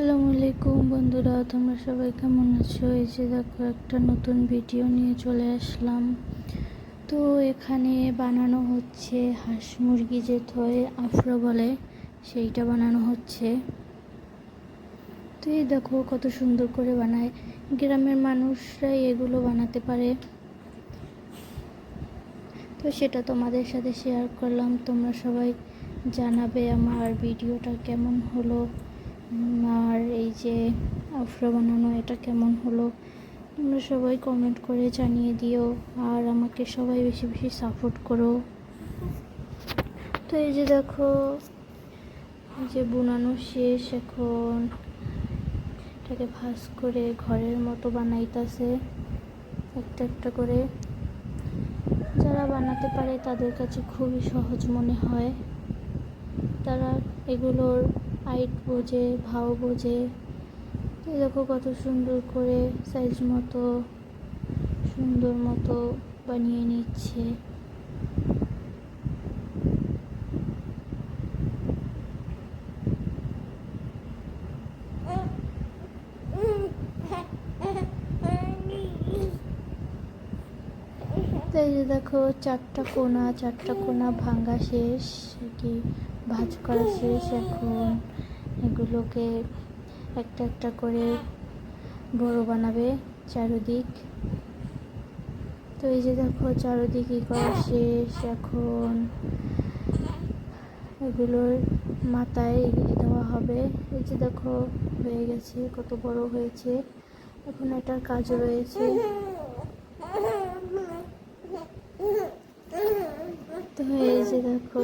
আসসালামু আলাইকুম বন্ধুরা, তোমরা সবাই কেমন আছো? এই যে দেখো, একটা নতুন ভিডিও নিয়ে চলে আসলাম। তো এখানে বানানো হচ্ছে হাঁস মুরগি যে থয়ে আফ্রো বলে, সেইটা বানানো হচ্ছে। তো এই দেখো, কত সুন্দর করে বানায়। গ্রামের মানুষরাই এগুলো বানাতে পারে। তো সেটা তোমাদের সাথে শেয়ার করলাম। তোমরা সবাই জানাবে আমার ভিডিওটা কেমন হলো। আর এই যে আফ্রা বানানো, এটা কেমন হলো? তোমরা সবাই কমেন্ট করে জানিয়ে দিও, আর আমাকে সবাই বেশি বেশি সাপোর্ট করো। তো এই যে দেখো যে বুনানো শেষ এখন। এটাকে ভাজ করে ঘরের মতো বানাইতাছে, একটা একটা করে। যারা বানাতে পারে তাদের কাছে খুবই সহজ মনে হয়। তারা এগুলোর হাইট বোঝে, ভাও বোঝে। এই দেখো কত সুন্দর করে সাইজ মতো, সুন্দর মতো বানিয়ে নিচ্ছে। তো এই যে দেখো চারটা কোনা চারটা কোনা ভাঙ্গা শেষ। কি ভাজ করা শেষ এখন। এগুলোকে একটা একটা করে বড় বানাবে চারোদিক। তো এই যে দেখো, চারোদিক করা শেষ এখন। এগুলোর মাথায় দেওয়া হবে। এই যে দেখো, হয়ে গেছে, কত বড় হয়েছে। এখন এটার কাজ রয়েছে তো এই যে দেখো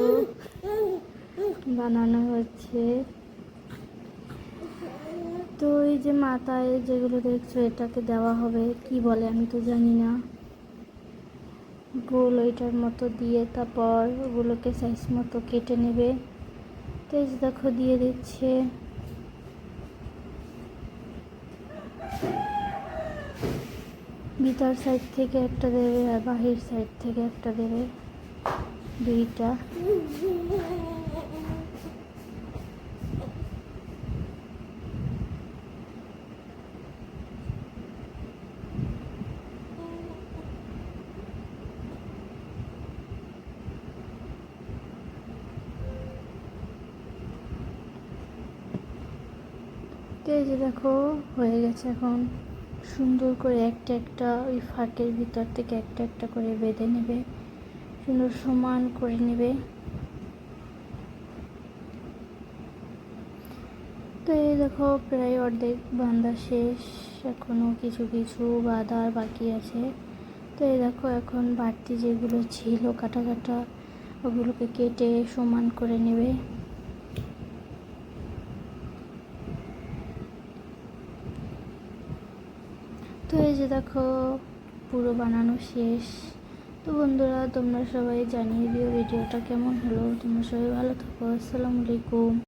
বানানো হচ্ছে। তো এই যে মাথায় যেগুলো দেখছ, এটাকে দেওয়া হবে। কি বলে আমি তো জানি না। গোল ওইটার মতো দিয়ে তারপর ওগুলোকে সাইজ মতো কেটে নেবে। তো এই দেখো, দিয়ে দিচ্ছে। ভিতর সাইড থেকে একটা দেবে আর বাহির সাইড থেকে একটা দেবে। দুইটা। তো এই যে দেখো, হয়ে গেছে এখন। সুন্দর করে একটা একটা ওই ফাঁকের ভিতর থেকে একটা একটা করে বেঁধে নেবে। সুন্দর সমান করে নেবে। তো এই দেখো, প্রায় অর্ধেক বাঁধা শেষ। এখনও কিছু কিছু বাঁধার বাকি আছে। তো এই দেখো, এখন বাড়তি যেগুলো ছিল কাটা কাটা ওগুলোকে কেটে সমান করে নেবে। তো এই যে দেখো, পুরো বানানো শেষ। তো বন্ধুরা, তোমরা সবাই জানিয়ে দিও ভিডিওটা কেমন হলো। তোমরা সবাই ভালো থাকো। আসসালামু আলাইকুম।